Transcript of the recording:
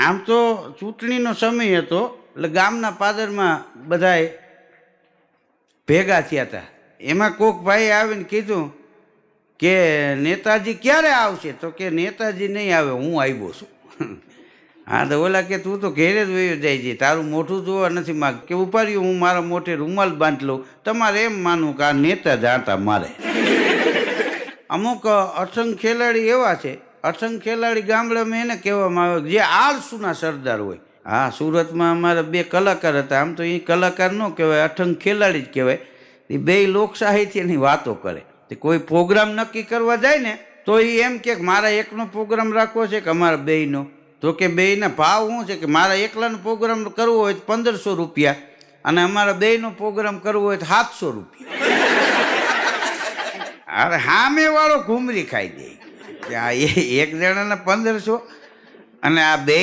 આમ તો ચૂંટણીનો સમય હતો, એટલે ગામના પાદરમાં બધાએ ભેગા થયા હતા. એમાં કોક ભાઈ આવીને કીધું કે, નેતાજી ક્યારે આવશે? તો કે, નેતાજી નહીં આવે, હું આવ્યો છું. હા, તો ઓલા કે, તું તો ઘેરે જ વયો જાય છે, તારું મોઢું જોવા નથી માગ કે, ઉપાડ્યું, હું મારા મોઢે રૂમાલ બાંધ લઉં. તમારે એમ માનવું કે આ નેતા જાણતા મારે. અમુક અસંગ ખેલાડી એવા છે અસંગ ખેલાડી ગામડામાં એને કહેવામાં આવે જે આળસુના સરદાર હોય. હા, સુરતમાં અમારા બે કલાકાર હતા. આમ તો એ કલાકાર ન કહેવાય, અઠંગ ખેલાડી જ કહેવાય. એ બે લોકશાહીથી એની વાતો કરે. તે કોઈ પ્રોગ્રામ નક્કી કરવા જાય ને, તો એ એમ કે મારા એકનો પ્રોગ્રામ રાખવો છે કે અમારા બેયનો? તો કે બેયના ભાવ શું છે કે મારા એકલાનો પ્રોગ્રામ કરવો હોય તો પંદરસો રૂપિયા અને અમારા બેયનો પ્રોગ્રામ કરવો હોય તો સાતસો રૂપિયા. અરે, હામેવાળો ઘૂમરી ખાઈ દે. કે આ એક જણાને પંદરસો અને આ બે